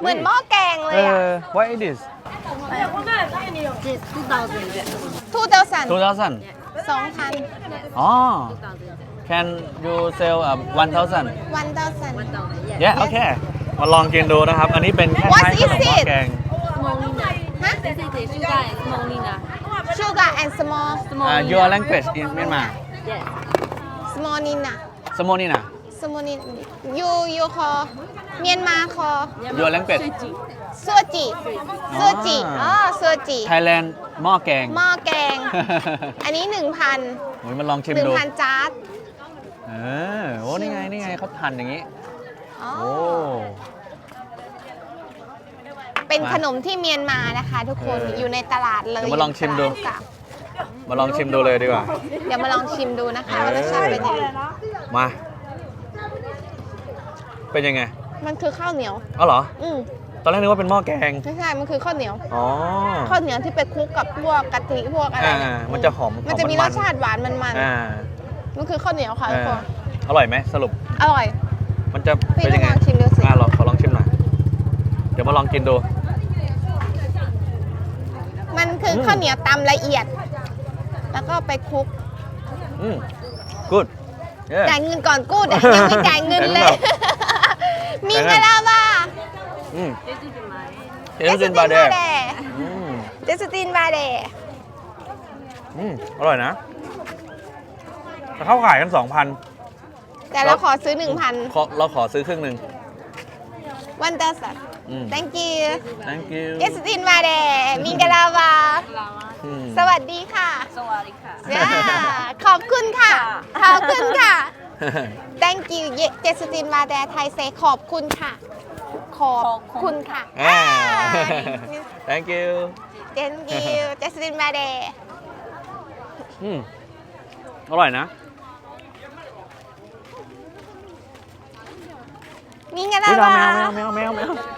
เหมือนหม้อแกงเลเอยอะอ what is this Just 2000ทูเตลสัน 2000 สองพันอ๋อ can you sell uh, 1000 วันเตลสัน1000 yeah okay มาลองกินดูนะครับ อันนี้เป็นแค่ What ไม้ขนมหม้อ is it? แกง Smolina ฮะ This is the sugar and Smolina sugar and small uh, your language in Myanmar Yes small นินน่ะ สมอนี่นะ small นินยูยูคอเมียนมาคอ your language ซัวจิซัวจิอ๋อซัวจิ Thailand หม้อแกง หม้อแกง อันนี้ 1,000 โอ้ยมาลองชิมหนึ่งดูพันจาร์ดเออโอ้นี่ไง นี่ไงเขาทันอย่างนี้ อ๋อ โอ้ เป็นมาขนมที่เมียนมานะคะ ทุกคนเออออยู่ในตลาดเลยเดี๋ยวมาลองชิมดูยู่ตลาดเก่ามาลองชิมดูเลยดีกว่า เดี๋ยวมาลองชิมดูนะคะว่ารสชาติเป็นยังไงมา เป็นยังไงมันคือข้าวเหนียว อ๋อเหรอ อืมตอนแรกนึกว่าเป็นหม้อแกง ไม่ใช่ มันคือข้าวเหนียว อ๋อข้าวเหนียวที่ไปคลุกกับพวกกะทิพวกอะไรอ่าเนี่ยมันจะหอมมันจะมีหรอสชาติหวานมันอ่าๆมันคือข้าวเหนียวค่ะเอทุกคอนอร่อยไหมสรุป อร่อย มันจะพี่เป็นยังไงต้องลองชิมดูสิอ่าลองขอลองชิมหน่อย เดี๋ยวมาลองกินดู มันคืออม ข้าวเหนียวตำละเอียด แล้วก็ไปคลุกอืม good yeah จ่ายเงินก่อนกู้เดี๋ยวยังไม่จ่ายเงินเลยจ่ายเงิน มีเงินแล้วว่าเอสตินบาเดเดอืมเจสตินบาเดอร่อยนะแต่เขาขายกันสองพันแต่เราขอซื้อ 1,000 เราขอซื้อครึ่งหนึ่งวันเตอร์สัต อืม thank you thank you เจสตินบาเดมิงกะลาวา อืม สวัสดีค่ะ Sawadika ย่าขอบคุณค่ะ ขอบคุณค่ะ thank you เจสตินบาเดไทยเซขอบคุณค่ะ ขอบคุณค่ะ อ่า thank you thank you เจสตินบาเดอืมอร่อยนะมิงกะลาเฮ้ยเราวาแมวแมวแมวแมวแมว